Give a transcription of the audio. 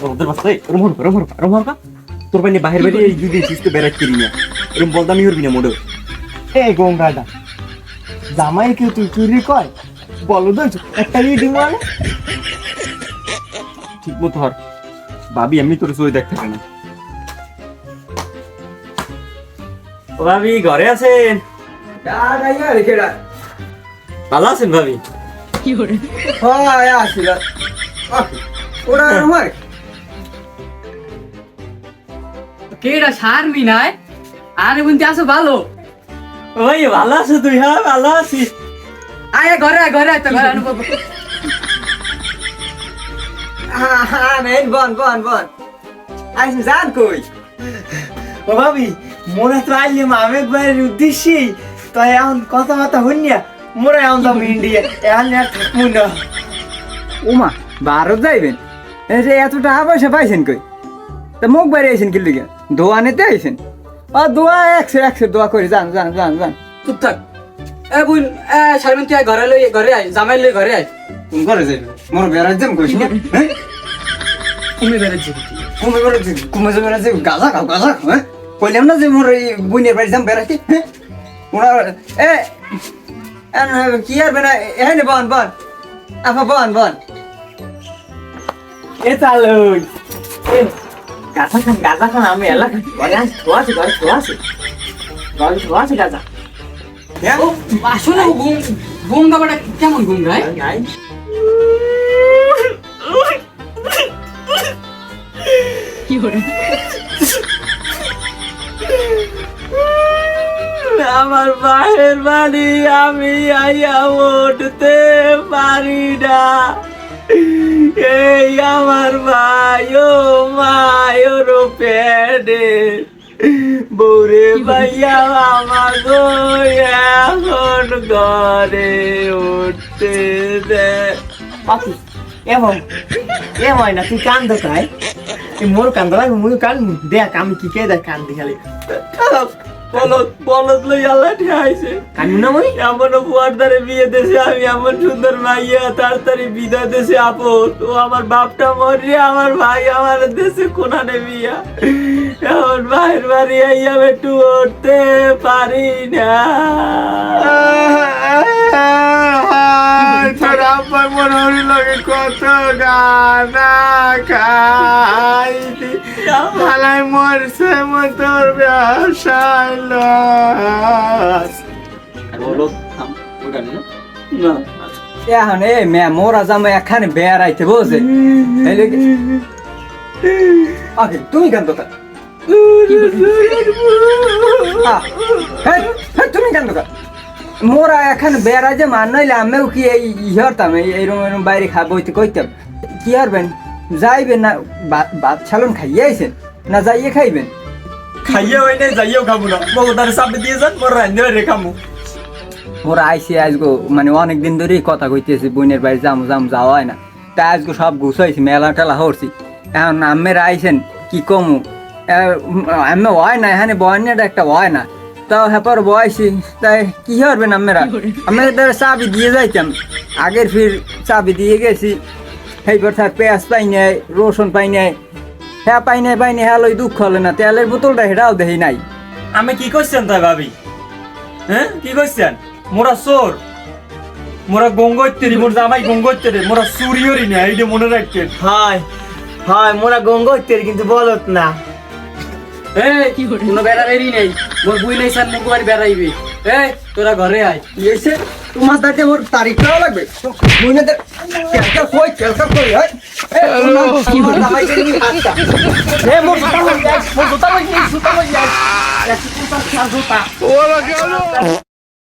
বলদের বাস্তা এরম হরবা এরম হরবা এরম হরবা তোর বাইনে বাহির বাইরে এই যদি সিস্তে বেড়াত করি না এরম বলদামি হরবি না মোড়ে এই গঙ্গাটা জামাই কেউ তুই চুরি কয় বলো তো একটা ইয়ে দিব মানে ঠিক মতো হর ভাবি আমি তোর চোখ দেখতে পাই না ও ভাবি ঘরে আছেন ভালো আছেন ভাবি ওরা আমার। কেডা সারমি নাই? আরে বুনতে আসো ভালো। ওই ভালো আছো তুই হ্যাঁ ভালো আছিস আয় ঘরে আয় ঘরে আয় তো ঘরে অনুভব বন বন বন। আইসি জান কই? ও ভাবি মোরা তো আইলে মামে বাইরের উদ্দেশ্যে তো এখন কথাবার্তা হইনিয়া মোরা এখন তো ইন্ডিয়া এখন আর থাকব না। উমা ভারত যাইবেন? এই যে এত টাকা পয়সা পাইছেন কই? তা মুখ বাইরে আইছেন কি লিগে? দোয়া নিতে আইছেন? ও দোয়া একশো একশো দোয়া করে যান যান যান যান। চুপ থাক। এ বুন এ শারমিন তুই ঘরে লই ঘরে আয় জামাই লই ঘরে আয়। কোন ঘরে যাইবে? মোর বেড়ার যাম কইস না? তুমি বেড়েছি কুমে বেড়া যাই কুমে যাবে? যে গাজা খাও গাজা খাও, হ্যাঁ কইলাম না যে মোর এই বুনের বাড়ি যাম বেড়াতে হ্যাঁ ওরা এ কি আর বেনা এনে বন বন। আফা বন বন। এ চালু গাছা খান গাছা খান আমি ঘরে আছে ঘরে আছে। আছে আসলে কেমন গুম গায় আই আমার বাহের বাড়ি আমি আইয়া উঠতে পারি না। এই আমার ভাই ও মায়ের পেটে। বৌরে ভাইয়া আমার গো এখন ঘরে উঠতে দে। এমন এমন না তুই কান দেখায় মোর কান দেখায় মুই কান দেখ আমি কি কে দেখ কান দেখালি বলত বলত লই আল্লাহ ঠাইছে কান্না না মই এমন বুয়ারদারে বিয়ে দেশে আমি এমন সুন্দর মাইয়া তাড়াতাড়ি বিদায় দেশে আপন। ও আমার বাপটা মরিয়া আমার ভাই আমার দেশে কোনানে বিয়া। এখন ভাইয়ের বাড়ি আইয়া একটু উঠতে পারি না। তোর আব্বা হরি লাগে কত গানা খাইতি হালাই মরছে তোর ব্যবসায় লস। বলো থাম ওই গান না? না। এখন এ মে মোরা জামা এখানে বেড়াইতে লগে আগে তুমি কেন দোকান তুমি কেন দোকান। মোরা এখন বেড়াই যে মান নইলে আমিও কি এই ইহরতাম এই এরম এরম বাইরে খাব হইতে কইতাম। কি হারবেন? যাইবেন না ভাত- ছালন খাইয়ে আইছেন? না যাইয়ে খাইবেন? খাইয়ে হই নাই যাইয়াও খাব না। বাবু তার সামনে দিয়ে যান মোর রান্ধে রে খামু। মোরা আইসি আজগো মানে অনেক দিন ধরেই কথা কইতেছি বোনের বাইরে যাম যাম যাওয়া হয় না। তা আজগো সব গুছাইছি মেলা টেলা হরছি। এখন আমের আইছেন কি কমু? আমি হয় না এখানে বয়নাটা একটা হয় না। তাও হ্যাপার বয়সি। তাই কি হরবেন আমেরা আমি তার চাবি দিয়ে যাইতাম। আগের ফির চাবি দিয়ে গেছি। সেইবার তার পেঁয়াজ পাই নাই রসুন পাই নাই। হ্যাঁ পাই নাই পাই নাই হ্যাঁ লই দুঃখ হলে না। তেলের বোতলটা হেটাও দেখি নাই। আমি কি করছেন তাই ভাবি? হ্যাঁ কি করছেন? মোরা চোর। মোরা গঙ্গোত্তরি মোর জামাই গঙ্গোত্তরি মোরা সুরিয়রি না এইটা মনে রাখছেন। হয় হয় মোরা গঙ্গোত্তর কিন্তু বলত না। এই কোনো বেড়া বেরি নেই। মোর বুই নেই সার মুখ বাড়ি বেড়াইবে। এই তোরা ঘরে আয়। এসে তোমার দাঁতে ওর তারিখটাও লাগবে? মহিলাদের ক্যালকা কই ক্যালকা কই হয় জুতা